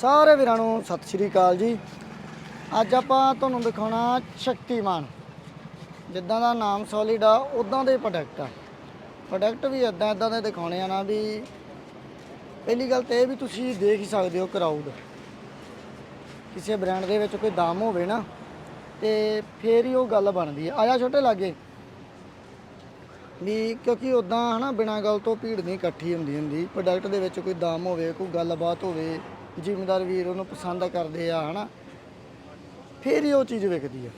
ਸਾਰੇ ਵੀਰਾਂ ਨੂੰ ਸਤਿ ਸ਼੍ਰੀ ਅਕਾਲ ਜੀ। ਅੱਜ ਆਪਾਂ ਤੁਹਾਨੂੰ ਦਿਖਾਉਣਾ ਸ਼ਕਤੀਮਾਨ। ਜਿੱਦਾਂ ਦਾ ਨਾਮ ਸੋਲਿਡ ਆ ਉਦਾਂ ਦੇ ਪ੍ਰੋਡਕਟ ਆ। ਪ੍ਰੋਡਕਟ ਵੀ ਇਦਾਂ ਇਦਾਂ ਦੇ ਦਿਖਾਉਣੇ ਆ ਨਾ ਵੀ ਪਹਿਲੀ ਗੱਲ ਤੇ ਇਹ ਵੀ ਤੁਸੀਂ ਦੇਖ ਹੀ ਸਕਦੇ ਹੋ ਕਰਾਊਡ ਕਿਸੇ ਬ੍ਰਾਂਡ ਦੇ ਵਿੱਚ ਕੋਈ ਦਾਮ ਹੋਵੇ ਨਾ, ਤੇ ਫੇਰ ਹੀ ਉਹ ਗੱਲ ਬਣਦੀ ਆ। ਆਇਆ ਛੋਟੇ ਲਾਗੇ ਵੀ ਕਿਉਂਕਿ ਉਦਾਂ ਹਨਾ ਬਿਨਾਂ ਗੱਲ ਤੋਂ ਭੀੜ ਨਹੀਂ ਇਕੱਠੀ ਹੁੰਦੀ ਹੁੰਦੀ। ਪ੍ਰੋਡਕਟ ਦੇ ਵਿੱਚ ਕੋਈ ਦਾਮ ਹੋਵੇ, ਕੋਈ ਗੱਲਬਾਤ ਹੋਵੇ ਜ਼ਿਮੀਂਦਾਰ ਵੀਰ ਉਹਨੂੰ ਪਸੰਦ ਕਰਦੇ ਆ ਹਨਾ? ਫੇਰ ਹੀ ਉਹ ਚੀਜ਼ ਵਿਕਦੀ ਆ।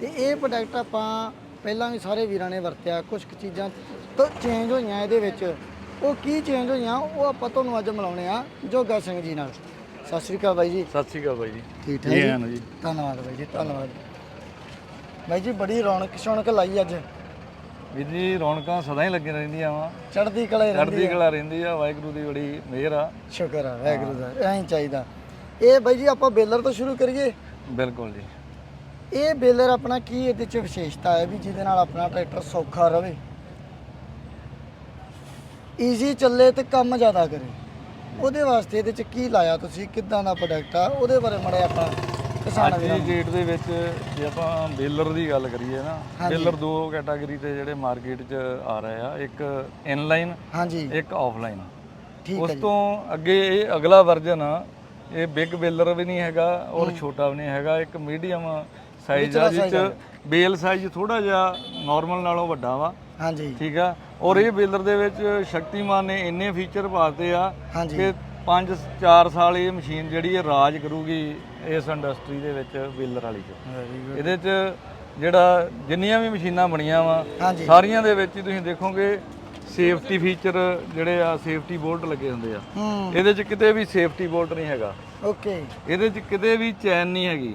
ਤੇ ਇਹ ਪ੍ਰੋਡਕਟ ਆਪਾਂ ਪਹਿਲਾਂ ਵੀ ਸਾਰੇ ਵੀਰਾਂ ਨੇ ਵਰਤਿਆ ਕੁਝ ਕੁ ਚੀਜ਼ਾਂ ਤੋਂ ਚੇਂਜ ਹੋਈਆਂ ਇਹਦੇ ਵਿੱਚ। ਉਹ ਕੀ ਚੇਂਜ ਹੋਈਆਂ ਉਹ ਆਪਾਂ ਤੁਹਾਨੂੰ ਅੱਜ ਮਿਲਾਉਣੇ ਆ ਜੋਗਾ ਸਿੰਘ ਜੀ ਨਾਲ। ਸਤਿ ਸ਼੍ਰੀ ਅਕਾਲ ਬਾਈ ਜੀ। ਸਤਿ ਸ਼੍ਰੀ ਅਕਾਲ ਬਾਈ ਜੀ। ਠੀਕ ਠਾਕ ਜੀ? ਧੰਨਵਾਦ ਬਾਈ ਜੀ ਧੰਨਵਾਦ। ਬਾਈ ਜੀ ਬੜੀ ਰੌਣਕ ਸ਼ੌਣਕ ਲਾਈ ਅੱਜ। ਵੀਰ ਜੀ ਰੌਣਕਾਂ ਸਦਾ ਹੀ ਲੱਗੀਆਂ ਰਹਿੰਦੀਆਂ ਵਾ। ਚੜ੍ਹਦੀ ਕਲੇ ਰਹਿੰਦੀ ਚੜ੍ਹਦੀ। ਕਲਾ ਰਹਿੰਦੀ ਆ ਵਾਹਿਗੁਰੂ ਦੀ ਬੜੀ ਮਿਹਰ ਆ। ਸ਼ੁਕਰ ਆ ਵਾਹਿਗੁਰੂ ਦਾ ਐਂ ਹੀ ਚਾਹੀਦਾ। ਇਹ ਬਾਈ ਜੀ ਆਪਾਂ ਬੇਲਰ ਤੋਂ ਸ਼ੁਰੂ ਕਰੀਏ? ਬਿਲਕੁਲ ਜੀ। ਇਹ ਬੇਲਰ ਆਪਣਾ ਕੀ ਇਹਦੇ ਚ ਵਿਸ਼ੇਸ਼ਤਾ ਹੈ ਵੀ ਜਿਹਦੇ ਨਾਲ ਆਪਣਾ ਟਰੈਕਟਰ ਸੌਖਾ ਰਵੇ? ਈਜ਼ੀ ਚੱਲੇ ਤੇ ਕੰਮ ਜ਼ਿਆਦਾ ਕਰੇ। ਉਹਦੇ ਵਾਸਤੇ ਇਹਦੇ ਚ ਕੀ ਲਾਇਆ ਤੁਸੀਂ? ਕਿੱਦਾਂ ਦਾ ਪ੍ਰੋਡਕਟ ਆ? ਉਹਦੇ ਬਾਰੇ ਮੜੇ ਆਪਾਂ ਕਿਸਾਨ ਅੱਜ ਵੀਰਾਂ ਦੀ ਨੂੰ ਡੇਟ ਦੇ ਵਿੱਚ ਜੇ ਆਪਾਂ ਬੇਲਰ ਦੀ ਗੱਲ ਕਰੀਏ ਨਾ ਹਾਂਜੀ। ਬੇਲਰ ਦੋ ਕੈਟਾਗਰੀ ਤੇ ਜਿਹੜੇ ਮਾਰਕੀਟ 'ਚ ਆ ਰਹੇ ਆ ਇੱਕ ਇਨਲਾਈਨ ਹਾਂਜੀ। ਇੱਕ ਆਫਲਾਈਨ ਠੀਕ ਉਸ ਹੈ ਜੀ। ਤੋਂ ਅੱਗੇ ਇਹ ਅਗਲਾ ਵਰਜਨ ਆ ਇਹ ਬਿਗ ਬੇਲਰ ਵੀ ਨਹੀਂ ਹੈਗਾ ਔਰ ਛੋਟਾ ਵੀ ਨਹੀਂ ਹੈਗਾ ਇੱਕ ਮੀਡੀਅਮ ਸਾਈਜ਼ ਆ ਜਿਸ 'ਚ ਬੇਲ ਸਾਈਜ਼ ਥੋੜਾ ਜਿਹਾ ਨਾਰਮਲ ਨਾਲੋਂ ਵੱਡਾ ਵਾ। ਹਾਂਜੀ। ਠੀਕ ਆ? ਔਰ ਇਹ ਬੇਲਰ ਦੇ ਵਿੱਚ ਸ਼ਕਤੀਮਾਨ ਨੇ ਇੰਨੇ ਫੀਚਰ ਪਾਤੇ ਆ ਹਾਂਜੀ। ਕਿ 5-4 ਸਾਲ ਇਹ ਮਸ਼ੀਨ ਜਿਹੜੀ ਹੈ ਰਾਜ ਕਰੂਗੀ ਇਸ ਇੰਡਸਟਰੀ ਦੇ ਵਿੱਚ ਬੇਲਰ ਵਾਲੀ ਚ. ਇਹਦੇ ਚ ਜਿਹੜਾ ਜਿੰਨੀਆਂ ਵੀ ਮਸ਼ੀਨਾਂ ਬਣੀਆਂ ਵਾ ਸਾਰੀਆਂ ਦੇ ਵਿੱਚ ਤੁਸੀਂ ਦੇਖੋਗੇ ਸੇਫਟੀ ਫੀਚਰ ਜਿਹੜੇ ਆ ਸੇਫਟੀ ਬੋਲਟ ਲੱਗੇ ਹੁੰਦੇ ਆ। ਇਹਦੇ ਚ ਕਿਤੇ ਵੀ ਸੇਫਟੀ ਬੋਲਟ ਨਹੀਂ ਹੈਗਾ। ਓਕੇ। ਇਹਦੇ ਚ ਕਿਤੇ ਵੀ ਚੈਨ ਨਹੀਂ ਹੈਗੀ।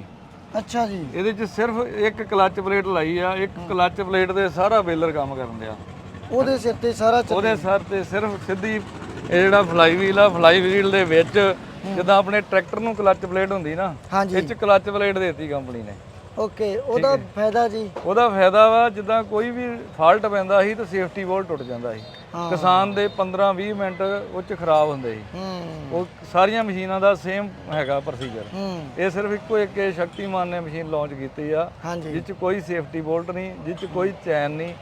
ਅੱਛਾ ਜੀ। ਇਹਦੇ ਚ ਸਿਰਫ ਇੱਕ ਕਲੱਚ ਪਲੇਟ ਲਾਈ ਆ ਇੱਕ ਕਲੱਚ ਪਲੇਟ ਦੇ ਸਾਰਾ ਬੇਲਰ ਕੰਮ ਕਰਨ ਦਿਆ। ਉਹਦੇ ਸਿਰ ਤੇ ਸਾਰਾ ਉਹਦੇ ਸਰ ਤੇ ਸਿਰਫ ਸਿੱਧੀ ਇਹ ਜਿਹੜਾ ਫਲਾਈ ਵੀਲ ਆ ਫਲਾਈ ਵੀਲ ਦੇ ਵਿੱਚ ਜਿੱਦਾਂ ਆਪਣੇ ਟਰੈਕਟਰ ਨੂੰ ਕਲੱਚ ਪਲੇਟ ਹੁੰਦੀ ਨਾ ਇਹ ਚ ਕਲੱਚ ਪਲੇਟ ਦੇਤੀ ਕੰਪਨੀ ਨੇ। ਓਕੇ ਉਹਦਾ ਫਾਇਦਾ ਜੀ? ਉਹਦਾ ਫਾਇਦਾ ਵਾ ਜਿੱਦਾਂ ਕੋਈ ਵੀ ਫਾਲਟ ਪੈਂਦਾ ਸੀ ਤਾਂ ਸੇਫਟੀ ਬੋਲ ਟੁੱਟ ਜਾਂਦਾ ਸੀ। ਕਿਸਾਨ ਦੇ 15-20 ਮਿੰਟ ਉਹ ਚ ਖਰਾਬ ਹੁੰਦੇ ਸੀ। ਉਹ ਸਾਰੀਆਂ ਮਸ਼ੀਨਾਂ ਦਾ ਸੇਮ ਹੈਗਾ ਪ੍ਰੋਸੀਜਰ ਇਹ ਸਿਰਫ ਇੱਕੋ ਇੱਕ ਸ਼ਕਤੀਮਾਨ ਨੇ ਮਸ਼ੀਨ ਲਾਂਚ ਕੀਤੀ ਆ ਜਿਸ ਚ ਕੋਈ ਸੇਫਟੀ ਬੋਲਟ ਨਹੀਂ ਜਿਸ ਚ ਕੋਈ ਚੈਨ ਨਹੀਂ।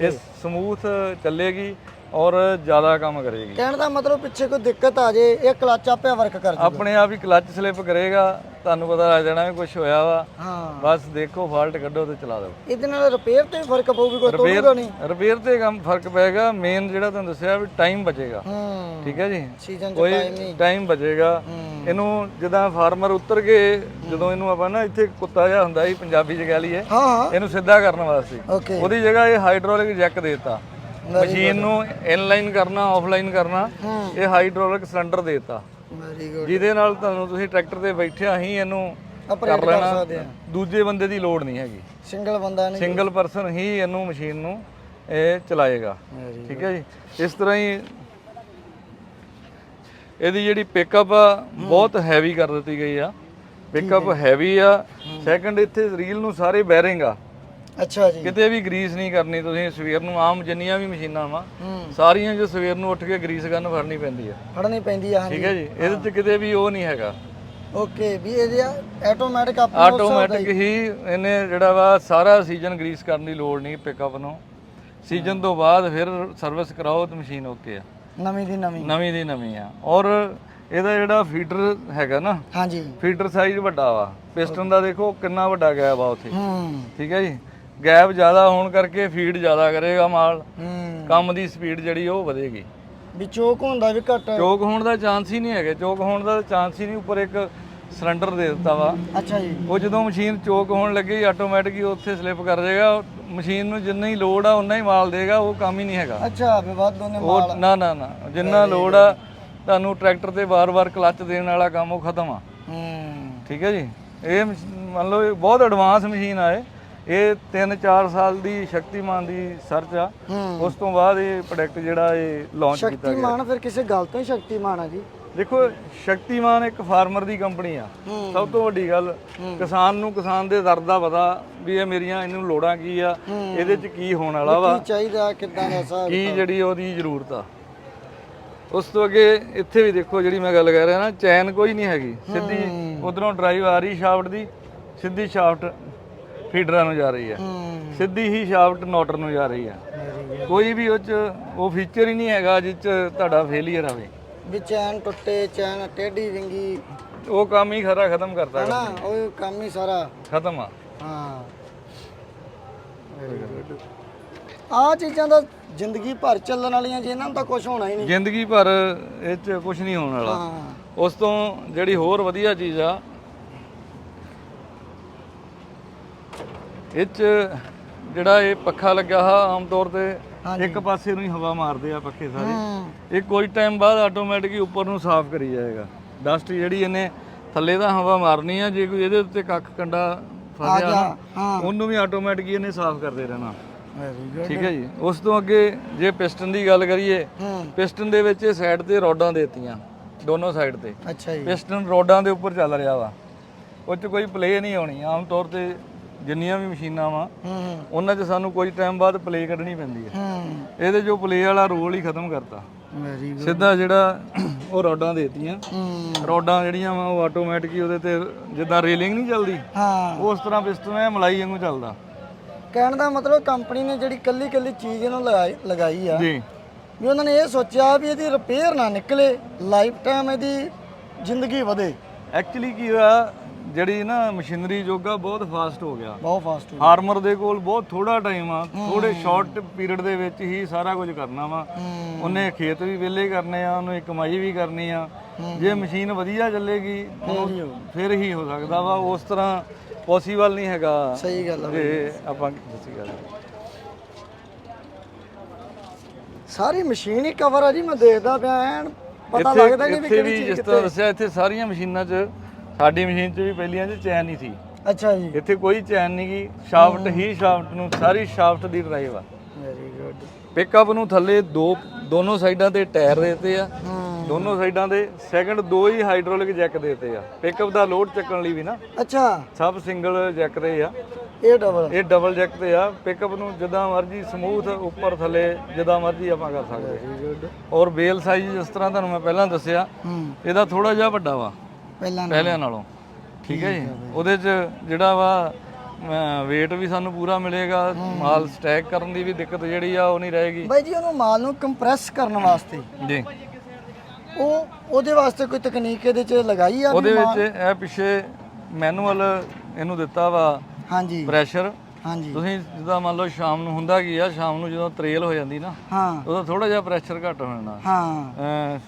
ਇਹ ਸਮੂਥ ਚੱਲੇਗੀ। ਔਰ ਜ਼ਿਆਦਾ ਕੰਮ ਕਰੇਗੀ। ਕਹਿਣ ਦਾ ਮਤਲਬ ਪਿੱਛੇ ਕੋਈ ਦਿੱਕਤ ਆ ਜੇ ਇਹ ਕਲਚ ਆਪੇ ਵਰਕ ਕਰ ਜੂਗਾ। ਆਪਣੇ ਆਪ ਹੀ ਕਲੱਚ ਸਲਿੱਪ ਕਰੇਗਾ ਤੁਹਾਨੂੰ ਪਤਾ ਲੱਗ ਜਾਣਾ ਵੀ ਕੁਝ ਹੋਇਆ ਵਾ। ਹਾਂ। ਬਸ ਦੇਖੋ ਫਾਲਟ ਕੱਢੋ ਤੇ ਚਲਾ ਦਿਓ। ਇਹਦੇ ਨਾਲ ਰਿਪੇਅਰ ਤੇ ਵੀ ਫ਼ਰਕ ਪਊਗੀ ਕੋਈ ਤੋੜੂਗਾ ਨਹੀਂ। ਰਿਪੇਅਰ ਤੇ ਕੰਮ ਫ਼ਰਕ ਪਏਗਾ ਮੇਨ ਜਿਹੜਾ ਤੁਹਾਨੂੰ ਦੱਸਿਆ ਵੀ ਟਾਈਮ ਬਚੇਗਾ। ਹੂੰ। ਠੀਕ ਹੈ ਜੀ? ਸੀਜ਼ਨ ਚ ਟਾਈਮ ਨਹੀਂ। ਟਾਈਮ ਬਚੇਗਾ। ਇਹਨੂੰ ਜਿੱਦਾਂ ਫਾਰਮਰ ਉਤਰ ਗਏ ਜਦੋਂ ਇਹਨੂੰ ਆਪਾਂ ਨਾ ਇੱਥੇ ਕੁੱਤਾ ਜਿਹਾ ਹੁੰਦਾ ਸੀ ਪੰਜਾਬੀ ਚ ਕਹਿ ਲਈਏ ਇਹਨੂੰ ਸਿੱਧਾ ਕਰਨ ਵਾਸਤੇ। ਉਹਦੀ ਜਗ੍ਹਾ ਇਹ ਹਾਈਡ੍ਰੋਲਿਕ ਜੈਕ ਦੇਤਾ। ਮਸ਼ੀਨ ਨੂੰ ਇਨਲਾਈਨ ਕਰਨਾ ਆਫਲਾਈਨ ਕਰਨਾ ਇਹ ਹਾਈਡ੍ਰੋਲਿਕ ਸਿਲੰਡਰ ਦੇਤਾ। ਵੈਰੀ ਗੁੱਡ ਜਿਹਦੇ ਨਾਲ ਤੁਹਾਨੂੰ ਤੁਸੀਂ ਟਰੈਕਟਰ ਤੇ ਬੈਠਿਆ ਹੀ ਇਹਨੂੰ ਕਰ ਲੈਣਾ। ਦੂਜੇ ਬੰਦੇ ਦੀ ਲੋੜ ਨਹੀਂ ਹੈਗੀ। ਸਿੰਗਲ ਬੰਦਾ ਨਹੀਂ। ਸਿੰਗਲ ਪਰਸਨ ਹੀ ਇਹਨੂੰ ਮਸ਼ੀਨ ਨੂੰ ਇਹ ਚਲਾਏਗਾ। ਠੀਕ ਹੈ ਜੀ? ਇਸ ਤਰ੍ਹਾਂ ਹੀ ਇਹਦੀ ਜਿਹੜੀ ਪਿਕਅਪ ਆ ਬਹੁਤ ਹੈਵੀ ਕਰ ਦਿੱਤੀ ਗਈ ਆ। ਪਿਕਅਪ ਹੈਵੀ ਆ। ਸੈਕੰਡ ਇੱਥੇ ਰੀਲ ਨੂੰ ਸਾਰੇ ਬੈਰਿੰਗ ਆ। ਅੱਛਾ ਜੀ। ਕਿਤੇ ਵੀ ਗਰੀਸ ਨਹੀਂ ਕਰਨੀ ਤੁਸੀਂ ਸਵੇਰ ਨੂੰ ਆਮ ਜਿੰਨੀਆਂ ਵੀ ਮਸ਼ੀਨਾਂ ਵਾ ਸਾਰੀਆਂ ਜੋ ਸਵੇਰ ਨੂੰ ਉੱਠ ਕੇ ਗਰੀਸ ਕਰਨ ਫੜਨੀ ਪੈਂਦੀ ਆ। ਫੜਨੀ ਪੈਂਦੀ ਆ ਹਾਂਜੀ। ਠੀਕ ਹੈ ਜੀ ਇਹਦੇ ਚ ਕਿਤੇ ਵੀ ਉਹ ਨਹੀਂ ਹੈਗਾ। ਓਕੇ ਵੀ ਇਹਦੇ ਆਟੋਮੈਟਿਕ ਆਪਣਾ ਆਟੋਮੈਟਿਕ ਹੀ ਇਹਨੇ ਜਿਹੜਾ ਵਾ ਸਾਰਾ ਸੀਜ਼ਨ ਗਰੀਸ ਕਰਨ ਦੀ ਲੋੜ ਨਹੀਂ ਪਿਕਅਪ ਨੂੰ। ਸੀਜ਼ਨ ਤੋਂ ਬਾਅਦ ਫਿਰ ਸਰਵਿਸ ਕਰਾਓ ਤੇ ਮਸ਼ੀਨ ਓਕੇ ਆ। ਨਵੀਂ ਦੀ ਨਵੀਂ। ਨਵੀਂ ਦੀ ਨਵੀਂ ਆ। ਔਰ ਇਹਦਾ ਜਿਹੜਾ ਫੀਡਰ ਹੈਗਾ ਨਾ ਹਾਂਜੀ। ਫੀਡਰ ਸਾਈਜ਼ ਵੱਡਾ ਵਾ। ਪਿਸਟਨ ਦਾ ਦੇਖੋ ਕਿੰਨਾ ਵੱਡਾ ਗੈਪ ਆ ਉੱਥੇ। ਹੂੰ। ਠੀਕ ਹੈ ਜੀ। ਗੈਪ ਜ਼ਿਆਦਾ ਹੋਣ ਕਰਕੇ ਫੀਡ ਜ਼ਿਆਦਾ ਕਰੇਗਾ ਮਾਲ। ਹੂੰ। ਕੰਮ ਦੀ ਸਪੀਡ ਜਿਹੜੀ ਉਹ ਵਧੇਗੀ। ਵੀ ਚੋਕ ਹੁੰਦਾ ਵੀ ਘੱਟ ਚੋਕ ਹੋਣ ਦਾ ਚਾਂਸ ਹੀ ਨਹੀਂ ਹੈਗਾ। ਚੋਕ ਹੋਣ ਦਾ ਚਾਂਸ ਹੀ ਨਹੀਂ ਉੱਪਰ ਇੱਕ ਸਿਲੰਡਰ ਦੇ ਦਿੱਤਾ ਵਾ। ਅੱਛਾ ਜੀ। ਉਹ ਜਦੋਂ ਮਸ਼ੀਨ ਚੋਕ ਹੋਣ ਲੱਗੀ ਆਟੋਮੈਟਿਕ ਹੀ ਉੱਥੇ ਸਲਿੱਪ ਕਰ ਜਾਏਗਾ ਮਸ਼ੀਨ ਨੂੰ ਜਿੰਨਾ ਹੀ ਲੋਡ ਆ ਉਨਾ ਹੀ ਮਾਲ ਦੇਗਾ ਉਹ ਕੰਮ ਹੀ ਨਹੀਂ ਹੈਗਾ। ਅੱਛਾ ਵੀ ਵੱਧ ਉਹਨੇ ਮਾਲ। ਨਾ ਨਾ ਨਾ। ਜਿੰਨਾ ਲੋਡ ਆ ਤੁਹਾਨੂੰ ਟਰੈਕਟਰ ਤੇ ਵਾਰ-ਵਾਰ ਕਲੱਚ ਦੇਣ ਵਾਲਾ ਕੰਮ ਉਹ ਖਤਮ ਆ। ਹੂੰ। ਠੀਕ ਹੈ ਜੀ? ਇਹ ਮਸ਼- ਮੰਨ ਲਓ ਇਹ ਬਹੁਤ ਐਡਵਾਂਸ ਮਸ਼ੀਨ ਆ ਇਹ। ਇਹ 3-4 ਸਾਲ ਦੀ ਸ਼ਕਤੀਮਾਨ ਦੀ ਸਰਚ ਆ। ਉਸ ਤੋਂ ਬਾਅਦ ਇਹ ਪ੍ਰੋਡਕਟ ਜਿਹੜਾ ਇਹ ਲਾਂਚ ਕੀਤਾ ਗਿਆ। ਸ਼ਕਤੀਮਾਨ ਫਿਰ ਕਿਸੇ ਗੱਲ ਤੋਂ ਹੀ ਸ਼ਕਤੀਮਾਨ ਆ ਜੀ? ਦੇਖੋ ਸ਼ਕਤੀਮਾਨ ਇੱਕ ਫਾਰਮਰ ਦੀ ਕੰਪਨੀ ਆ। ਸਭ ਤੋਂ ਵੱਡੀ ਗੱਲ ਕਿਸਾਨ ਨੂੰ ਕਿਸਾਨ ਦੇ ਦਰਦ ਦਾ ਪਤਾ ਵੀ ਇਹ ਮੇਰੀਆਂ ਇਹਨੂੰ ਲੋੜਾਂ ਕੀ ਆ। ਇਹਦੇ ਚ ਕੀ ਹੋਣ ਵਾਲਾ ਵਾ। ਕੀ ਚਾਹੀਦਾ ਕਿੱਦਾਂ ਦਾ ਹਿਸਾਬ ਕੀ ਜਿਹੜੀ ਉਹਦੀ ਜ਼ਰੂਰਤ ਆ। ਉਸ ਤੋਂ ਅੱਗੇ ਇੱਥੇ ਵੀ ਦੇਖੋ ਜਿਹੜੀ ਮੈਂ ਗੱਲ ਕਰ ਰਿਹਾ ਨਾ ਚੈਨ ਕੋਈ ਨਹੀਂ ਹੈਗੀ। ਸਿੱਧੀ ਉਧਰੋਂ ਡਰਾਈਵ ਆ ਰਹੀ ਸ਼ਾਫਟ ਦੀ ਸਿੱਧੀ ਸ਼ਾਫਟ ਫੀਡਰਾਂ ਨੂੰ ਜਾ ਰਹੀ ਹੈ। ਹੂੰ। ਸਿੱਧੀ ਹੀ ਸ਼ਾਫਟ ਨੋਟਰ ਨੂੰ ਜਾ ਰਹੀ ਹੈ। ਕੋਈ ਵੀ ਉਹ ਚ ਉਹ ਫੀਚਰ ਹੀ ਨਹੀਂ ਹੈਗਾ ਜਿਸ ਚ ਤੁਹਾਡਾ ਫੇਲੀਅਰ ਆਵੇ। ਵੀ ਚੈਨ ਟੁੱਟੇ ਚੈਨ ਟੇਢੀ ਵਿੰਗੀ। ਉਹ ਕੰਮ ਹੀ ਖਰਾ ਖਤਮ ਕਰਤਾ ਹਨਾ ਉਹ ਕੰਮ ਹੀ ਸਾਰਾ। ਖਤਮ ਆ। ਹਾਂ। ਆ ਚੀਜ਼ਾਂ ਦਾ ਜ਼ਿੰਦਗੀ ਭਰ ਚੱਲਣ ਵਾਲੀਆਂ ਜੀ ਇਹਨਾਂ ਨੂੰ ਤਾਂ ਕੁਝ ਹੋਣਾ ਹੀ ਨਹੀਂ। ਜ਼ਿੰਦਗੀ ਭਰ ਇਹ ਚ ਕੁਝ ਨਹੀਂ ਹੋਣ ਵਾਲਾ। ਹਾਂ। ਉਸ ਤੋਂ ਜਿਹੜੀ ਹੋਰ ਵਧੀਆ ਚੀਜ਼ ਆ ਇਹ ਚ ਜਿਹੜਾ ਇਹ ਪੱਖਾ ਲੱਗਾ ਹਾ ਆਮ ਤੌਰ ਤੇ ਇੱਕ ਪਾਸੇ ਨੂੰ ਹੀ ਹਵਾ ਮਾਰਦੇ ਆ ਪੱਖੇ ਸਾਰੇ। ਇਹ ਕੁਝ ਟਾਈਮ ਬਾਅਦ ਆਟੋਮੈਟਿਕ ਉੱਪਰ ਨੂੰ ਸਾਫ਼ ਕਰੀ ਜਾਏਗਾ। ਡਸਟ ਜਿਹੜੀ ਇਹਨੇ ਥੱਲੇ ਤਾਂ ਹਵਾ ਮਾਰਨੀ ਆ ਜੇ ਕੋਈ ਇਹਦੇ ਉੱਤੇ ਕੱਖ ਕੰਡਾ ਫਸਿਆ ਉਹਨੂੰ ਵੀ ਆਟੋਮੈਟਿਕ ਇਹਨੇ ਸਾਫ਼ ਕਰਦੇ ਰਹਿਣਾ। ਠੀਕ ਹੈ ਜੀ? ਉਸ ਤੋਂ ਅੱਗੇ ਜੇ ਪਿਸਟਨ ਦੀ ਗੱਲ ਕਰੀਏ ਪਿਸਟਨ ਦੇ ਵਿੱਚ ਸਾਈਡ ਤੇ ਰੋਡਾਂ ਦੇਤੀਆਂ ਦੋਨੋਂ ਸਾਈਡ ਤੇ। ਅੱਛਾ ਜੀ। ਪਿਸਟਨ ਰੋਡਾਂ ਦੇ ਉੱਪਰ ਚੱਲ ਰਿਹਾ ਵਾ। ਉਹ 'ਚ ਕੋਈ ਪਲੇ ਨਹੀਂ ਆਉਣੀ। ਆਮ ਤੌਰ ਤੇ ਜਿੰਨੀਆਂ ਵੀ ਮਸ਼ੀਨਾਂ ਵਾ ਹੂੰ ਉਹਨਾਂ 'ਚ ਸਾਨੂੰ ਕੁਝ ਟਾਈਮ ਬਾਅਦ ਪਲੇ ਕੱਢਣੀ ਪੈਂਦੀ ਹੈ ਹੂੰ। ਇਹਦੇ ਜੋ ਪਲੇ ਵਾਲਾ ਰੋਲ ਹੀ ਖਤਮ ਕਰਤਾ। ਵੈਰੀ ਗੁੱਡ ਸਿੱਧਾ ਜਿਹੜਾ ਉਹ ਰੋਡਾਂ ਦੇਤੀਆਂ। ਹੂੰ। ਰੋਡਾਂ ਜਿਹੜੀਆਂ ਵਾ ਉਹ ਆਟੋਮੈਟਿਕ ਹੀ ਉਹਦੇ ਤੇ ਜਿੱਦਾਂ ਰੇਲਿੰਗ ਨਹੀਂ ਚੱਲਦੀ ਹਾਂ। ਉਸ ਤਰ੍ਹਾਂ ਪਿਸਟਨ ਹੈ ਮਲਾਈ ਵਾਂਗੂ ਚੱਲਦਾ। ਕਹਿਣ ਦਾ ਮਤਲਬ ਕੰਪਨੀ ਨੇ ਜਿਹੜੀ ਕੱਲੀ ਕੱਲੀ ਚੀਜ਼ ਇਹਨੂੰ ਲਗਾਈ ਲਗਾਈ ਆ ਜੀ। ਵੀ ਉਹਨਾਂ ਨੇ ਇਹ ਸੋਚਿਆ ਵੀ ਇਹਦੀ ਰਿਪੇਅਰ ਨਾ ਨਿਕਲੇ ਲਾਈਫ ਟਾਈਮ ਇਹਦੀ ਜ਼ਿੰਦਗੀ ਵਧੇ। ਐਕਚੁਅਲੀ ਕੀ ਹੋਇਆ ਜਿਹੜੀ ਨਾ ਮਸ਼ੀਨਰੀ ਜੋਗਾ ਬਹੁਤ ਫਾਸਟ ਹੋ ਗਿਆ। ਬਹੁਤ ਫਾਸਟ ਹੋ ਫਾਰਮਰ ਦੇ ਕੋਲ ਬਹੁਤ ਥੋੜਾ ਟਾਈਮ ਆ। ਥੋੜੇ ਸ਼ਾਰਟ ਪੀਰੀਅਡ ਦੇ ਵਿੱਚ ਹੀ ਸਾਰਾ ਕੁਝ ਕਰਨਾ ਵਾ। ਹੂੰ। ਉਹਨੇ ਖੇਤ ਵੀ ਵਿਹਲੇ ਕਰਨੇ ਆ ਉਹਨੂੰ ਕਮਾਈ ਵੀ ਕਰਨੀ ਆ। ਜੇ ਮਸ਼ੀਨ ਵਧੀਆ ਚੱਲੇਗੀ ਫਿਰ ਹੀ ਹੋ ਸਕਦਾ ਵਾ। ਉਸ ਤਰ੍ਹਾਂ ਪੋਸੀਬਲ ਨਹੀਂ ਹੈਗਾ। ਸਹੀ ਗੱਲ ਆ ਜੇ ਆਪਾਂ ਸੱਚੀ ਗੱਲ। ਸਾਰੀ ਮਸ਼ੀਨ ਹੀ ਕਵਰ ਆ ਜੀ ਮੈਂ ਦੇਖਦਾ ਪਿਆ ਐਨ। ਪਤਾ ਲੱਗਦਾ ਨਹੀਂ ਵੀ ਕਿਹੜੀ ਚੀਜ਼ ਜਿਸ ਤਰ੍ਹਾਂ ਦੱਸਿਆ ਇੱਥੇ ਸਾਰੀਆਂ ਮਸ਼ੀਨਾਂ 'ਚ ਸਾਡੀ ਮਸ਼ੀਨ 'ਚ ਵੀ ਪਹਿਲੀਆਂ 'ਚ ਚੈਨ ਨਹੀਂ ਸੀ। ਅੱਛਾ ਜੀ। ਇੱਥੇ ਕੋਈ ਚੈਨ ਨਹੀਂ ਗਈ ਸ਼ਾਫਟ ਹੀ। ਸ਼ਾਫਟ ਨੂੰ ਸਾਰੀ ਸ਼ਾਫਟ ਦੀ ਡਰਾਈਵ ਆ। ਵੈਰੀ ਗੁੱਡ ਪਿਕਅਪ ਨੂੰ ਥੱਲੇ ਦੋ ਦੋਨੋਂ ਸਾਈਡਾਂ ਤੇ ਟਾਇਰ ਦੇਤੇ ਆ। ਦੋਨੋਂ ਸਾਈਡਾਂ ਦੇ ਸੈਕੰਡ ਦੋ ਹੀ ਹਾਈਡ੍ਰੋਲਿਕ ਜੈਕ ਦੇਤੇ ਆ। ਪਿਕਅਪ ਦਾ ਲੋਡ ਚੱਕਣ ਲਈ ਵੀ ਨਾ। ਅੱਛਾ। ਸਭ ਸਿੰਗਲ ਜੈਕ ਦੇ ਆ। ਇਹ ਡਬਲ ਇਹ ਡਬਲ ਜੈਕ ਤੇ ਆ। ਪਿਕਅਪ ਨੂੰ ਜਿੱਦਾਂ ਮਰਜ਼ੀ ਸਮੂਥ ਉੱਪਰ ਥੱਲੇ ਜਿੱਦਾਂ ਮਰਜ਼ੀ ਆਪਾਂ ਕਰ ਸਕਦੇ ਔਰ ਬੇਲ ਸਾਈਜ਼ ਜਿਸ ਤਰ੍ਹਾਂ ਤੁਹਾਨੂੰ ਮੈਂ ਪਹਿਲਾਂ ਦੱਸਿਆ। ਇਹਦਾ ਥੋੜਾ ਜਿਹਾ ਵੱਡਾ ਵਾ। ਪਹਿਲਾਂ ਪਹਿਲਿਆਂ ਨਾਲੋਂ। ਠੀਕ ਹੈ ਜੀ? ਉਹਦੇ 'ਚ ਜਿਹੜਾ ਵਾ weight ਵੀ ਸਾਨੂੰ ਪੂਰਾ ਮਿਲੇਗਾ ਮਾਲ ਸਟੈਕ ਕਰਨ ਦੀ ਵੀ ਦਿੱਕਤ ਜਿਹੜੀ ਆ ਉਹ ਨਹੀਂ ਰਹੇਗੀ। ਬਾਈ ਜੀ ਉਹਨੂੰ ਮਾਲ ਨੂੰ ਕੰਪਰੈਸ ਕਰਨ ਵਾਸਤੇ। ਜੀ। ਉਹ ਉਹਦੇ ਵਾਸਤੇ ਕੋਈ ਤਕਨੀਕ ਇਹਦੇ 'ਚ ਲਗਾਈ ਆ ਵੀ ਉਹਦੇ ਮਾਲ- ਵਿੱਚ ਇਹ ਪਿੱਛੇ ਮੈਨੂਅਲ ਇਹਨੂੰ ਦਿੱਤਾ ਵਾ ਹਾਂਜੀ। ਪ੍ਰੈਸ਼ਰ ਹਾਂਜੀ। ਤੁਸੀਂ ਜਿੱਦਾਂ ਮੰਨ ਲਓ ਸ਼ਾਮ ਨੂੰ ਹੁੰਦਾ ਕੀ ਆ ਸ਼ਾਮ ਨੂੰ ਜਦੋਂ ਤਰੇਲ ਹੋ ਜਾਂਦੀ ਨਾ ਹਾਂ। ਉਹਦਾ ਥੋੜਾ ਜਿਹਾ ਪ੍ਰੈਸ਼ਰ ਘੱਟ ਹੋ ਜਾਂਦਾ ਹਾਂ। ਅਮ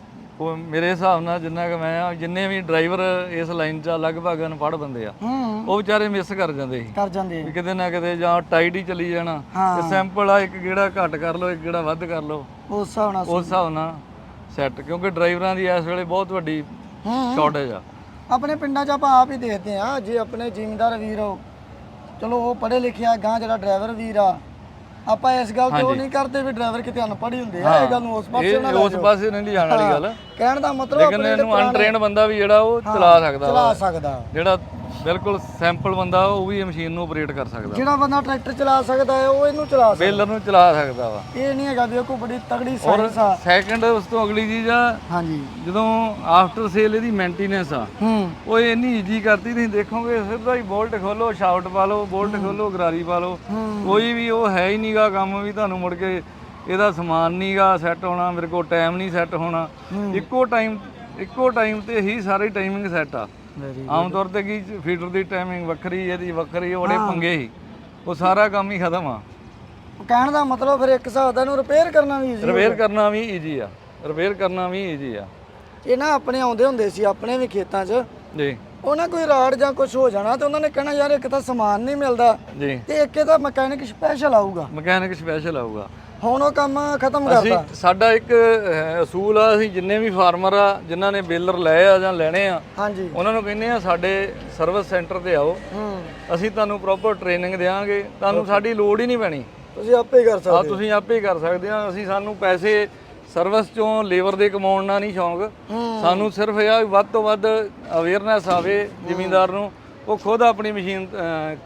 ਉਹ ਮੇਰੇ ਹਿਸਾਬ ਨਾਲ ਜਿੰਨਾ ਕਿ ਮੈਂ ਜਿੰਨੇ ਵੀ ਡਰਾਈਵਰ ਇਸ ਲਾਈਨ 'ਚ ਆ, ਲਗਭਗ ਅਨਪੜ੍ਹ ਬੰਦੇ ਆ। ਹੂੰ। ਉਹ ਵਿਚਾਰੇ ਮਿਸ ਕਰ ਜਾਂਦੇ ਸੀ। ਕਰ ਜਾਂਦੇ ਵੀ ਕਿਤੇ ਨਾ ਕਿਤੇ ਜਾਂ ਟਾਈਟ ਹੀ ਚੱਲੀ ਜਾਣਾ। ਹਾਂ। ਤੇ ਸੈਂਪਲ ਆ ਇੱਕ ਗੇੜਾ ਘੱਟ ਕਰ ਲਓ ਇੱਕ ਗੇੜਾ ਵੱਧ ਕਰ ਲਓ। ਉਸ ਹਿਸਾਬ ਨਾਲ ਉਸ ਹਿਸਾਬ ਨਾਲ ਸੈੱਟ ਕਿਉਂਕਿ ਡਰਾਈਵਰਾਂ ਦੀ ਇਸ ਵੇਲੇ ਬਹੁਤ ਵੱਡੀ ਹੂੰ। ਸ਼ਾਰਟੇਜ ਆ। ਆਪਣੇ ਪਿੰਡਾਂ 'ਚ ਆਪਾਂ ਆਪ ਹੀ ਦੇਖਦੇ ਆ ਜੇ ਆਪਣੇ ਜ਼ਿਮੀਂਦਾਰ ਵੀਰ ਹੋ ਚਲੋ ਉਹ ਪੜ੍ਹੇ ਲਿਖਿਆ ਗਾਂ ਜਿਹੜਾ ਡਰਾਈਵਰ ਵੀਰ ਆ ਆਪਾਂ ਇਸ ਗੱਲ ਤੇ ਨਹੀਂ ਕਰਦੇ ਵੀ ਡਰਾਈਵਰ ਕਿਤੇ ਅਨਪੜ੍ਹ ਹੀ ਹੁੰਦੇ ਆ ਇਹ ਗੱਲ ਨੂੰ ਉਸ ਪਾਸੇ ਇਹ ਨਾ ਉਸ ਪਾਸੇ ਨਹੀਂ ਲਿਜਾਣ ਵਾਲੀ ਗੱਲ। ਕਹਿਣ ਦਾ ਮਤਲਬ ਲੇਕਿਨ ਇਹਨੂੰ ਅਨਟ੍ਰੇਨਡ ਬੰਦਾ ਵੀ ਜਿਹੜਾ ਉਹ ਚਲਾ ਸਕਦਾ ਚਲਾ ਸਕਦਾ। ਜਿਹੜਾ ਬਿਲਕੁਲ ਸੈਂਪਲ ਬੰਦਾ ਉਹ ਵੀ ਮਸ਼ੀਨ ਨੂੰ ਆਪਰੇਟ ਕਰ ਸਕਦਾ। ਜਿਹੜਾ ਬੰਦਾ ਟਰੈਕਟਰ ਚਲਾ ਸਕਦਾ ਹੈ ਉਹ ਇਹਨੂੰ ਚਲਾ ਸਕਦਾ। ਬੇਲਰ ਨੂੰ ਚਲਾ ਸਕਦਾ ਵਾ। ਇਹ ਨਹੀਂ ਹੈਗਾ ਵੀ ਕੋਈ ਬੜੀ ਤਗੜੀ ਸਾਇੰਸ ਆ। ਸੈਕੰਡ ਉਸ ਤੋਂ ਅਗਲੀ ਚੀਜ਼ ਆ ਹਾਂਜੀ। ਜਦੋਂ ਆਫਟਰ ਸੇਲ ਇਹਦੀ ਮੇਨਟੇਨੈਂਸ ਆ ਹੂੰ। ਉਹ ਇੰਨੀ ਈਜ਼ੀ ਕਰਤੀ ਤੁਸੀਂ ਦੇਖੋਗੇ ਸਿੱਧਾ ਹੀ ਬੋਲਟ ਖੋਲੋ ਸ਼ਾਫਟ ਪਾ ਲਓ ਬੋਲਟ ਖੋਲੋ ਗਰਾਰੀ ਪਾ ਲਓ। ਕੋਈ ਵੀ ਉਹ ਹੈ ਹੀ ਨਹੀਂਗਾ ਕੰਮ ਵੀ ਤੁਹਾਨੂੰ ਮੁੜ ਕੇ ਇਹਦਾ ਸਮਾਨ ਨਹੀਂਗਾ ਸੈੱਟ ਹੋਣਾ ਮੇਰੇ ਕੋਲ ਟਾਈਮ ਨਹੀਂ ਸੈੱਟ ਹੋਣਾ। ਇੱਕੋ ਟਾਈਮ ਇੱਕੋ ਟਾਈਮ ਤੇ ਹੀ ਸਾਰੀ ਟਾਈਮਿੰਗ ਸੈੱਟ ਆ। ਆਮ ਤੌਰ ਤੇ ਕੀ ਫੀਡਰ ਦੀ ਟਾਈਮਿੰਗ ਵੱਖਰੀ ਇਹਦੀ ਵੱਖਰੀ ਉਹਦੇ ਪੰਗੇ ਹੀ ਉਹ ਸਾਰਾ ਕੰਮ ਹੀ ਖਤਮ ਆ। ਕਹਿਣ ਦਾ ਮਤਲਬ ਫਿਰ ਇੱਕ ਹਿਸਾਬ ਦਾ ਇਹਨੂੰ ਰਿਪੇਅਰ ਕਰਨਾ ਵੀ easy ਰਿਪੇਅਰ ਕਰਨਾ ਵੀ ਈਜ਼ੀ ਆ। ਰਿਪੇਅਰ ਕਰਨਾ ਵੀ ਈਜ਼ੀ ਆ। ਇਹ ਨਾ ਆਪਣੇ ਆਉਂਦੇ ਹੁੰਦੇ ਸੀ ਆਪਣੇ ਵੀ ਖੇਤਾਂ 'ਚ। ਜੀ। ਉਹਨਾਂ ਕੋਈ ਰਾੜ ਜਾਂ ਕੁਝ ਹੋ ਜਾਣਾ ਤੇ ਉਹਨਾਂ ਨੇ ਕਹਿਣਾ ਯਾਰ ਇੱਕ ਤਾਂ ਸਮਾਨ ਨਹੀਂ ਮਿਲਦਾ ਜੀ। ਤੇ ਇੱਕ ਇਹਦਾ ਮਕੈਨਿਕ ਸਪੈਸ਼ਲ ਆਊਗਾ। ਮਕੈਨਿਕ ਸਪੈਸ਼ਲ ਆਊਗਾ। ਹੁਣ ਉਹ ਕੰਮ ਖਤਮ ਅਸੀਂ ਕਰਤਾ ਸਾਡਾ ਇੱਕ ਅਹ, ਅਸੂਲ ਆ ਅਸੀਂ ਜਿੰਨੇ ਵੀ ਫਾਰਮਰ ਆ ਜਿਨ੍ਹਾਂ ਨੇ ਬੇਲਰ ਲਏ ਆ ਜਾਂ ਲੈਣੇ ਆ ਹਾਂਜੀ। ਉਹਨਾਂ ਨੂੰ ਕਹਿੰਦੇ ਆ ਸਾਡੇ ਸਰਵਿਸ ਸੈਂਟਰ ਤੇ ਆਓ। ਹੂੰ। ਅਸੀਂ ਤੁਹਾਨੂੰ ਪ੍ਰੋਪਰ ਟ੍ਰੇਨਿੰਗ ਦੇਵਾਂਗੇ ਤੁਹਾਨੂੰ ਸਾਡੀ ਲੋੜ ਹੀ ਨਹੀਂ ਪੈਣੀ। ਤੁਸੀਂ ਆਪੇ ਹੀ ਕਰ ਆ ਸਕਦੇ ਤੁਸੀਂ ਆਪੇ ਹੀ ਕਰ ਸਕਦੇ ਆ। ਅਸੀਂ ਸਾਨੂੰ ਪੈਸੇ ਸਰਵਿਸ ਚੋਂ ਲੇਬਰ ਦੇ ਕਮਾਉਣ ਨਾਲ ਨਹੀਂ ਸ਼ੌਂਕ। ਸਾਨੂੰ ਸਿਰਫ ਇਹ ਆ ਵੀ ਵੱਧ ਤੋਂ ਵੱਧ ਅਵੇਅਰਨੈਸ ਆਵੇ ਜ਼ਿਮੀਂਦਾਰ ਨੂੰ। ਉਹ ਖੁਦ ਆਪਣੀ ਮਸ਼ੀਨ ਅਹ,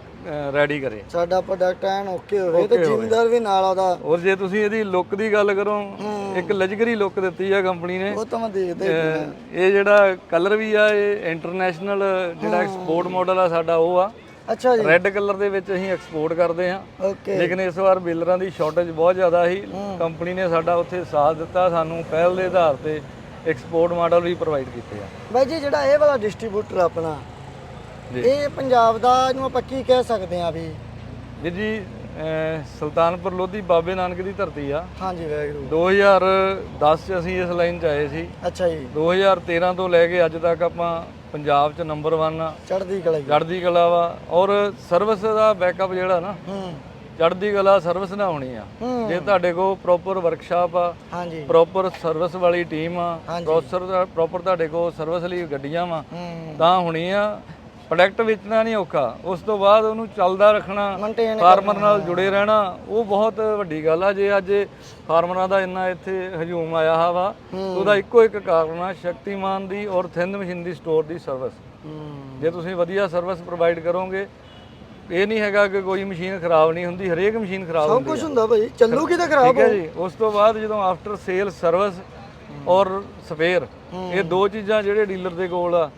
ਰੈਡੀ ਕਰੇ। ਸਾਡਾ ਪ੍ਰੋਡਕਟ ਐਨ ਓਕੇ ਹੋਵੇ ਤੇ ਜ਼ਿਮੀਦਾਰ ਵੀ ਨਾਲ ਆਉਦਾ ਔਰ ਜੇ ਤੁਸੀਂ ਇਹਦੀ ਲੁੱਕ ਦੀ ਗੱਲ ਕਰੋ ਇੱਕ ਲਗਜ਼ਰੀ ਲੁੱਕ ਦਿੱਤੀ ਆ ਕੰਪਨੀ ਨੇ। ਉਹ ਤਾਂ ਮੈਂ ਦੇਖਦਾ ਇਹ ਜਿਹੜਾ ਕਲਰ ਵੀ ਆ ਇਹ ਇੰਟਰਨੈਸ਼ਨਲ ਜਿਹੜਾ ਐਕਸਪੋਰਟ ਮਾਡਲ ਆ ਸਾਡਾ ਉਹ ਆ। ਅੱਛਾ ਜੀ। ਰੈੱਡ ਕਲਰ ਦੇ ਵਿੱਚ ਅਸੀਂ ਐਕਸਪੋਰਟ ਕਰਦੇ ਹਾਂ। ਓਕੇ ਲੇਕਿਨ ਇਸ ਵਾਰ ਬਿਲਰਾਂ ਦੀ ਸ਼ਾਰਟੇਜ ਬਹੁਤ ਜ਼ਿਆਦਾ ਸੀ। ਕੰਪਨੀ ਨੇ ਸਾਡਾ ਉੱਥੇ ਸਾਥ ਦਿੱਤਾ ਸਾਨੂੰ ਪਹਿਲ ਦੇ ਆਧਾਰ ਤੇ ਐਕਸਪੋਰਟ ਮਾਡਲ ਵੀ ਪ੍ਰੋਵਾਈਡ ਕੀਤੇ ਆ। ਬਾਈ ਜੀ ਜਿਹੜਾ ਇਹ ਵਾਲਾ ਡਿਸਟ੍ਰੀਬਿਊਟਰ ਆਪਣਾ ਜੀ। ਇਹ ਪੰਜਾਬ ਦਾ ਇਹਨੂੰ ਆਪਾਂ ਕੀ ਕਹਿ ਸਕਦੇ ਆ ਵੀ ਜੀ ਜੀ ਅਹ ਸੁਲਤਾਨਪੁਰ ਲੋਧੀ ਬਾਬੇ ਨਾਨਕ ਦੀ ਧਰਤੀ ਆ। ਹਾਂਜੀ ਵੈਗਰੂ 2010 ਚ ਅਸੀਂ ਇਸ ਲਾਈਨ 'ਚ ਆਏ ਸੀ। ਅੱਛਾ ਜੀ। 2013 ਤੋਂ ਲੈ ਕੇ ਅੱਜ ਤੱਕ ਆਪਾਂ ਪੰਜਾਬ 'ਚ ਨੰਬਰ 1 ਆ। ਚੜ੍ਹਦੀ ਕਲਾ ਜੀ। ਚੜ੍ਹਦੀ ਕਲਾ ਵਾ। ਔਰ ਸਰਵਿਸ ਦਾ ਬੈਕਅਪ ਜਿਹੜਾ ਨਾ ਹੂੰ। ਚੜ੍ਹਦੀ ਕਲਾ ਸਰਵਿਸ ਨਾ ਹੋਣੀ ਆ। ਹੂੰ। ਜੇ ਤੁਹਾਡੇ ਕੋਲ ਪ੍ਰੋਪਰ ਵਰਕਸ਼ਾਪ ਆ ਹਾਂਜੀ। ਪ੍ਰੋਪਰ ਸਰਵਿਸ ਵਾਲੀ ਟੀਮ ਆ ਹਾਂਜੀ। ਪ੍ਰੋਸਰ ਦਾ ਪ੍ਰੋਪਰ ਤੁਹਾਡੇ ਕੋਲ ਸਰਵਿਸ ਲਈ ਗੱਡੀਆਂ ਵਾ ਹੂੰ। ਤਾਂ ਹੋਣੀ ਆ ਪ੍ਰੋਡਕਟ ਵੇਚਣਾ ਨਹੀਂ ਔਖਾ। ਉਸ ਤੋਂ ਬਾਅਦ ਉਹਨੂੰ ਚੱਲਦਾ ਰੱਖਣਾ ਫਾਰਮਰ ਨਾਲ ਜੁੜੇ ਰਹਿਣਾ ਉਹ ਬਹੁਤ ਵੱਡੀ ਗੱਲ ਆ। ਜੇ ਅੱਜ ਫਾਰਮਰਾਂ ਦਾ ਇੰਨਾ ਇੱਥੇ ਹਜੂਮ ਆਇਆ ਹਾ। ਵਾ ਉਹਦਾ ਇੱਕੋ ਇੱਕ ਕਾਰਨ ਆ ਸ਼ਕਤੀਮਾਨ ਦੀ ਔਰ ਥਿੰਦ ਮਸ਼ੀਨ ਦੀ ਸਟੋਰ ਦੀ ਸਰਵਿਸ। ਜੇ ਤੁਸੀਂ ਵਧੀਆ ਸਰਵਿਸ ਪ੍ਰੋਵਾਈਡ ਕਰੋਗੇ ਇਹ ਨਹੀਂ ਹੈਗਾ ਕਿ ਕੋਈ ਮਸ਼ੀਨ ਖਰਾਬ ਨਹੀਂ ਹੁੰਦੀ ਹਰੇਕ ਮਸ਼ੀਨ ਖਰਾਬ ਸਭ ਹੁੰਦੀ ਕੁਝ ਹੁੰਦਾ ਭਾਈ ਚੱਲੂਗੀ ਤਾਂ ਖਰਾਬ ਠੀਕ ਹੈ ਜੀ ਉਸ ਤੋਂ ਬਾਅਦ ਜਦੋਂ ਆਫਟਰ ਸੇਲ ਸਰਵਿਸ ਔਰ ਸਪੇਅਰ ਇਹ ਦੋ ਚੀਜ਼ਾਂ ਜਿਹੜੇ ਡੀਲਰ ਦੇ ਕੋਲ ਆ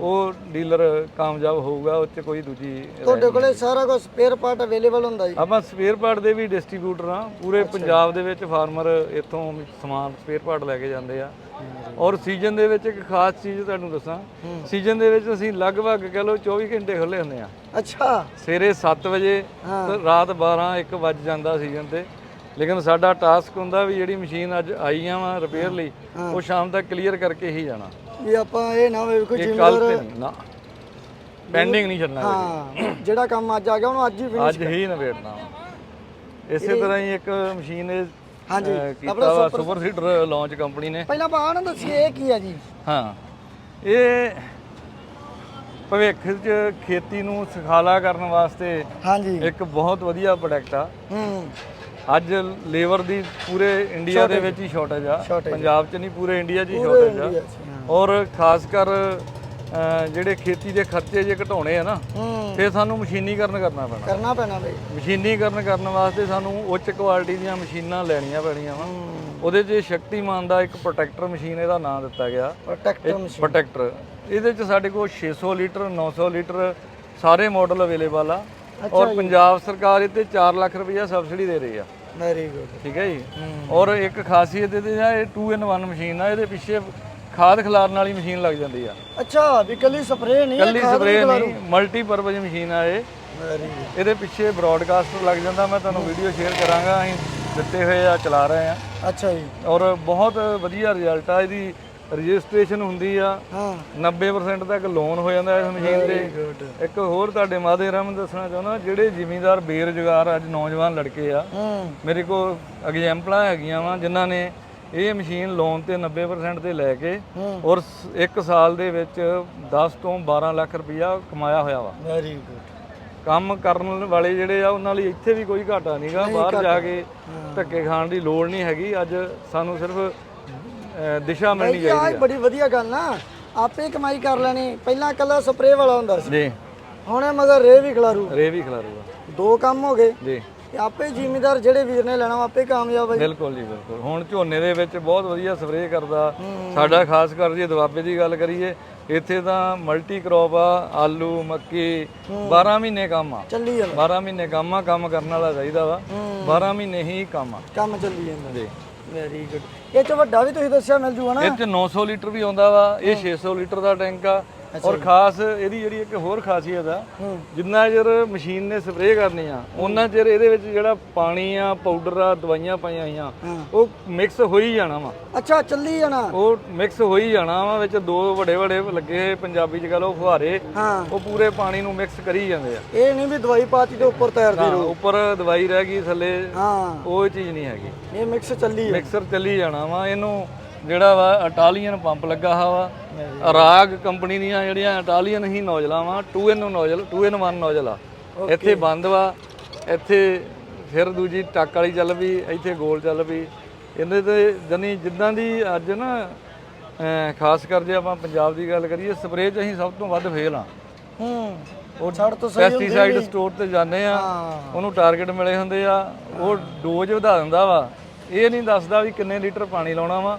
ਉਹ ਡੀਲਰ ਕਾਮਯਾਬ ਹੋਊਗਾ ਉਹ 'ਚ ਕੋਈ ਦੂਜੀ ਤੁਹਾਡੇ ਕੋਲੇ ਸਾਰਾ ਕੁਝ ਸਪੇਅਰ ਪਾਰਟ ਅਵੇਲੇਬਲ ਹੁੰਦਾ ਜੀ? ਆਪਾਂ ਸਪੇਅਰ ਪਾਰਟ ਦੇ ਵੀ ਡਿਸਟ੍ਰੀਬਿਊਟਰ ਆ ਪੂਰੇ ਪੰਜਾਬ ਦੇ ਵਿੱਚ ਫਾਰਮਰ ਇੱਥੋਂ ਸਮਾਨ ਸਪੇਅਰ ਪਾਰਟ ਲੈ ਕੇ ਜਾਂਦੇ ਆ। ਔਰ ਸੀਜ਼ਨ ਦੇ ਵਿੱਚ ਇੱਕ ਖਾਸ ਚੀਜ਼ ਤੁਹਾਨੂੰ ਦੱਸਾਂ ਸੀਜ਼ਨ ਦੇ ਵਿੱਚ ਅਸੀਂ ਲਗਭਗ ਕਹ ਲਓ 24 ਘੰਟੇ ਖੁੱਲੇ ਹੁੰਦੇ ਆ। ਅੱਛਾ। ਸਵੇਰੇ 7 ਵਜੇ ਰਾਤ 12 1 ਵੱਜ ਜਾਂਦਾ ਸੀਜ਼ਨ ਤੇ। ਲੇਕਿਨ ਸਾਡਾ ਟਾਸਕ ਹੁੰਦਾ ਵੀ ਜਿਹੜੀ ਮਸ਼ੀਨ ਅੱਜ ਆਈਆਂ ਵਾ ਰਿਪੇਅਰ ਲਈ ਉਹ ਸ਼ਾਮ ਤੱਕ ਕਲੀਅਰ ਕਰਕੇ ਹੀ ਜਾਣਾ। ਵੀ ਆਪਾਂ ਇਹ ਨਾ ਹੋਵੇ ਵੀ ਕੋਈ ਇਹ ਤੇ ਨਹੀਂ ਨਾ। ਪੈਂਡਿੰਗ ਨਹੀਂ ਛੱਡਣਾ ਹਾਂ ਜਿਹੜਾ ਕੰਮ ਅੱਜ ਆ ਗਿਆ ਉਹਨੂੰ ਅੱਜ ਹੀ finish ਅੱਜ ਹੀ ਨਵੇੜਨਾ। ਇਸੇ ਤਰ੍ਹਾਂ ਹੀ ਇੱਕ ਮਸ਼ੀਨ ਇਹ ਹਾਂਜੀ, ਅਹ, ਕੀਤਾ ਵਾ ਸੁਪਰ ਸੀਡਰ ਲਾਂਚ ਕੰਪਨੀ ਨੇ। ਪਹਿਲਾਂ ਆਪਾਂ ਆਹ ਨਾ ਦੱਸੀਏ ਇਹ ਕੀ ਆ ਜੀ? ਹਾਂ। ਇਹ ਭਵਿੱਖ 'ਚ ਖੇਤੀ ਨੂੰ ਸੁਖਾਲਾ ਕਰਨ ਵਾਸਤੇ ਹਾਂਜੀ। ਇੱਕ ਬਹੁਤ ਵਧੀਆ ਪ੍ਰੋਡਕਟ ਆ। ਹੂੰ। ਅੱਜ ਲੇਬਰ ਦੀ ਪੂਰੇ ਇੰਡੀਆ ਦੇ ਵਿੱਚ ਹੀ ਸ਼ਾਰਟੇਜ ਆ। ਪੰਜਾਬ 'ਚ ਨਹੀਂ ਪੂਰੇ ਇੰਡੀਆ 'ਚ ਹੀ ਸ਼ਾਰਟੇਜ ਆ। ਔਰ ਖਾਸ ਕਰ ਜਿਹੜੇ ਖੇਤੀ ਦੇ ਖਰਚੇ ਜੇ ਘਟਾਉਣੇ ਆ ਨਾ ਫੇਰ ਸਾਨੂੰ ਮਸ਼ੀਨੀਕਰਨ ਕਰਨਾ ਪੈਣਾ। ਕਰਨਾ ਪੈਣਾ ਬਈ। ਮਸ਼ੀਨੀਕਰਨ ਕਰਨ ਵਾਸਤੇ ਸਾਨੂੰ ਉੱਚ ਕੁਆਲਿਟੀ ਦੀਆਂ ਮਸ਼ੀਨਾਂ ਲੈਣੀਆਂ ਪੈਣੀਆਂ ਵਾ। ਉਹਦੇ 'ਚ ਸ਼ਕਤੀਮਾਨ ਦਾ ਇੱਕ ਪ੍ਰੋਟੈਕਟਰ ਮਸ਼ੀਨ ਇਹਦਾ ਨਾਮ ਦਿੱਤਾ ਗਿਆ। ਪ੍ਰੋਟੈਕਟਰ ਮਸ਼ੀਨ ਪ੍ਰੋਟੈਕਟਰ ਇਹਦੇ 'ਚ ਸਾਡੇ ਕੋਲ 600 ਲੀਟਰ 900 ਲੀਟਰ ਸਾਰੇ ਮਾਡਲ ਅਵੇਲੇਬਲ ਆ। ਔਰ ਪੰਜਾਬ ਸਰਕਾਰ ਇਹ ਤੇ 4 ਲੱਖ ਰੁਪਈਆ ਸਬਸਿਡੀ ਦੇ ਰਹੀ ਆ। ਵੈਰੀ ਗੁੱਡ ਠੀਕ ਹੈ ਜੀ? ਔਰ ਇੱਕ ਖਾਸੀਅਤ ਇਹਦੇ ਆ ਇਹ 2 ਇਨ 1 ਮਸ਼ੀਨ ਆ ਇਹਦੇ ਪਿੱਛੇ ਖਾਦ ਖਿਲਾਰਨ ਵਾਲੀ ਮਸ਼ੀਨ ਲੱਗ ਜਾਂਦੀ ਆ। ਅੱਛਾ ਵੀ ਕੱਲੀ ਸਪਰੇਅ ਨਹੀਂ ਕੱਲੀ ਸਪਰੇਅ ਨਹੀਂ ਮਲਟੀਪਰਪਸ ਮਸ਼ੀਨ ਆ ਇਹ। ਵੈਰੀ ਇਹਦੇ ਪਿੱਛੇ ਬ੍ਰੌਡਕਾਸਟਰ ਲੱਗ ਜਾਂਦਾ ਮੈਂ ਤੁਹਾਨੂੰ ਵੀਡੀਓ ਸ਼ੇਅਰ ਕਰਾਂਗਾ ਅਸੀਂ ਦਿੱਤੇ ਹੋਏ ਆ ਚਲਾ ਰਹੇ ਆ। ਅੱਛਾ ਜੀ। ਔਰ ਬਹੁਤ ਵਧੀਆ ਰਿਜ਼ਲਟ ਆ ਇਹਦੀ ਰਜਿਸਟ੍ਰੇਸ਼ਨ ਹੁੰਦੀ ਆ ਹਾਂ। 90% ਤੱਕ ਲੋਨ ਹੋ ਜਾਂਦਾ ਇਸ ਮਸ਼ੀਨ ਤੇ। ਇੱਕ ਹੋਰ ਤੁਹਾਡੇ ਮਾਦੇ ਰਾਮ ਦੱਸਣਾ ਚਾਹੁੰਦਾ ਜਿਹੜੇ ਜ਼ਿਮੀਂਦਾਰ ਬੇਰੁਜ਼ਗਾਰ ਅੱਜ ਨੌਜਵਾਨ ਲੜਕੇ ਆ ਮੇਰੇ ਕੋਲ ਐਗਜ਼ਾਮਪਲਾਂ ਹੈਗੀਆਂ ਵਾ ਜਿਨ੍ਹਾਂ ਨੇ ਇਹ ਮਸ਼ੀਨ ਲੋਨ ਤੇ 90% ਤੇ ਲੈ ਕੇ ਔਰ 1 ਸਾਲ ਦੇ ਵਿੱਚ 10 ਤੋਂ 12 ਲੱਖ ਰੁਪਈਆ ਕਮਾਇਆ ਹੋਇਆ ਵਾ। ਵੈਰੀ ਗੁੱਡ ਕੰਮ ਕਰਨ ਵਾਲੇ ਜਿਹੜੇ ਆ ਉਹਨਾਂ ਲਈ ਇੱਥੇ ਵੀ ਕੋਈ ਘਾਟਾ ਨਹੀਂਗਾ ਬਾਹਰ ਜਾ ਕੇ ਧੱਕੇ ਖਾਣ ਦੀ ਲੋੜ ਨਹੀਂ ਹੈਗੀ। ਅੱਜ ਸਾਨੂੰ ਸਿਰਫ ਦਿਸ਼ਾ ਮਿਲਣੀ ਇਹ ਆ। ਬੜੀ ਵਧੀਆ ਗੱਲ ਨਾ। ਆਪੇ ਕਮਾਈ ਕਰ ਲੈਣੀ। ਪਹਿਲਾਂ ਕੱਲਾ ਸਪਰੇਅ ਵਾਲਾ ਹੁੰਦਾ ਸੀ। ਜੀ। ਹੁਣ ਇਹ ਮਗਰ ਰੇ ਵੀ ਖਿਲਾਰੂ। ਰੇ ਵੀ ਖਿਲਾਰੂਗਾ ਦੋ ਕੰਮ ਹੋ ਗਏ। ਜੀ। ਤੇ ਆਪੇ ਜ਼ਿਮੀਦਾਰ ਜਿਹੜੇ ਵੀਰ ਨੇ ਲੈਣਾ ਉਹ ਆਪੇ ਕਾਮਯਾਬ ਹੈ ਬਿਲਕੁਲ ਜੀ ਬਿਲਕੁਲ। ਹੁਣ ਝੋਨੇ ਦੇ ਵਿੱਚ ਬਹੁਤ ਵਧੀਆ ਸਪਰੇਅ ਕਰਦਾ। ਸਾਡਾ ਖਾਸ ਕਰ ਜੇ ਦੁਆਬੇ ਦੀ ਗੱਲ ਕਰੀਏ ਇੱਥੇ ਤਾਂ ਮਲਟੀ ਕ੍ਰੌਪ ਆ ਆਲੂ ਮੱਕੀ 12 ਮਹੀਨੇ ਕੰਮ ਆ। ਚੱਲੀ ਜਾਂਦਾ। 12 ਮਹੀਨੇ ਕੰਮ ਆ ਕੰਮ ਕਰਨ ਵਾਲਾ ਚਾਹੀਦਾ ਵਾ। 12 ਮਹੀਨੇ ਹੀ ਕੰਮ ਆ। ਕੰਮ ਚੱਲੀ ਜਾਂਦਾ। ਜੀ। ਵੈਰੀ ਗੁੱਡ ਇਹ ਚ ਵੱਡਾ ਵੀ ਤੁਸੀਂ ਦੱਸਿਆ ਮਿਲ ਜੂਗਾ ਨਾ। ਇਹ ਚ 900 ਲੀਟਰ ਵੀ ਆਉਂਦਾ ਵਾ ਇਹ 600 ਲੀਟਰ ਦਾ ਟੈਂਕ ਆ। ਔਰ ਖਾਸ ਇਹਦੀ ਜਿਹੜੀ ਇੱਕ ਹੋਰ ਖਾਸੀਅਤ ਆ ਜਿੰਨਾ ਚਿਰ ਮਸ਼ੀਨ ਨੇ ਸਪਰੇਅ ਕਰਨੀ ਆ ਉਹਨਾਂ ਚਿਰ ਇਹਦੇ ਵਿੱਚ ਜਿਹੜਾ ਪਾਣੀ ਆ ਪਾਊਡਰ ਆ ਦਵਾਈਆਂ ਪਾਈਆਂ ਹੋਈਆਂ। ਉਹ ਮਿਕਸ ਹੋ ਹੀ ਜਾਣਾ ਵਾ। ਅੱਛਾ ਚੱਲੀ ਜਾਣਾ। ਉਹ ਮਿਕਸ ਹੋ ਹੀ ਜਾਣਾ ਵਾ ਵਿੱਚ ਦੋ ਵੱਡੇ ਵੱਡੇ ਲੱਗੇ ਪੰਜਾਬੀ ਚ ਕਹ ਫੁਹਾਰੇ ਉਹ ਪੂਰੇ ਪਾਣੀ ਨੂੰ ਮਿਕਸ ਕਰੀ ਜਾਂਦੇ ਆ। ਇਹ ਨਹੀਂ ਵੀ ਦਵਾਈ ਪਾਤੀ ਤੇ ਉੱਪਰ ਤੈਰਦੀ ਰਹੂ। ਉੱਪਰ ਦਵਾਈ ਰਹਿ ਗਈ ਥੱਲੇ ਹਾਂ। ਉਹ ਚੀਜ਼ ਨਹੀਂ ਹੈਗੀ। ਇਹ ਮਿਕਸ ਚੱਲੀ ਮਿਕਸਰ ਚੱਲੀ ਜਾਣਾ ਵਾ ਇਹਨੂੰ ਜਿਹੜਾ ਵਾ ਇਟਾਲੀਅਨ ਪੰਪ ਲੱਗਾ ਹਾ ਵਾ। ਰਾਗ ਕੰਪਨੀ ਦੀਆਂ ਜਿਹੜੀਆਂ ਇਟਾਲੀਅਨ ਹੀ ਨੋਜ਼ਲਾਂ ਵਾ 2 ਇਨ ਨੋਜ਼ਲ 2 ਇਨ 1 ਨੋਜ਼ਲ ਆ। ਇੱਥੇ ਬੰਦ ਵਾ ਇੱਥੇ ਫਿਰ ਦੂਜੀ ਟੱਕ ਵਾਲੀ ਚੱਲ ਪਈ ਇੱਥੇ ਗੋਲ ਚੱਲ ਪਈ। ਇਹਦੇ ਤੇ ਜਨੀ ਜਿੱਦਾਂ ਦੀ ਅੱਜ ਨਾ ਖਾਸ ਕਰ ਜੇ ਆਪਾਂ ਪੰਜਾਬ ਦੀ ਗੱਲ ਕਰੀਏ ਸਪਰੇਅ 'ਚ ਅਸੀਂ ਸਭ ਤੋਂ ਵੱਧ ਫੇਲ ਆ। ਹੂੰ। ਉਹ ਛੜ ਤੋਂ ਸਹੀ ਹੁੰਦੀ ਪੈਸਟੀਸਾਈਡ। ਸਟੋਰ ਤੇ ਜਾਂਦੇ ਆ ਉਹਨੂੰ ਟਾਰਗੇਟ ਮਿਲੇ ਹੁੰਦੇ ਆ ਉਹ ਡੋਜ਼ ਵਧਾ ਦਿੰਦਾ ਵਾ। ਇਹ ਨਹੀਂ ਦੱਸਦਾ ਵੀ ਕਿੰਨੇ ਲੀਟਰ ਪਾਣੀ ਲਾਉਣਾ ਵਾ।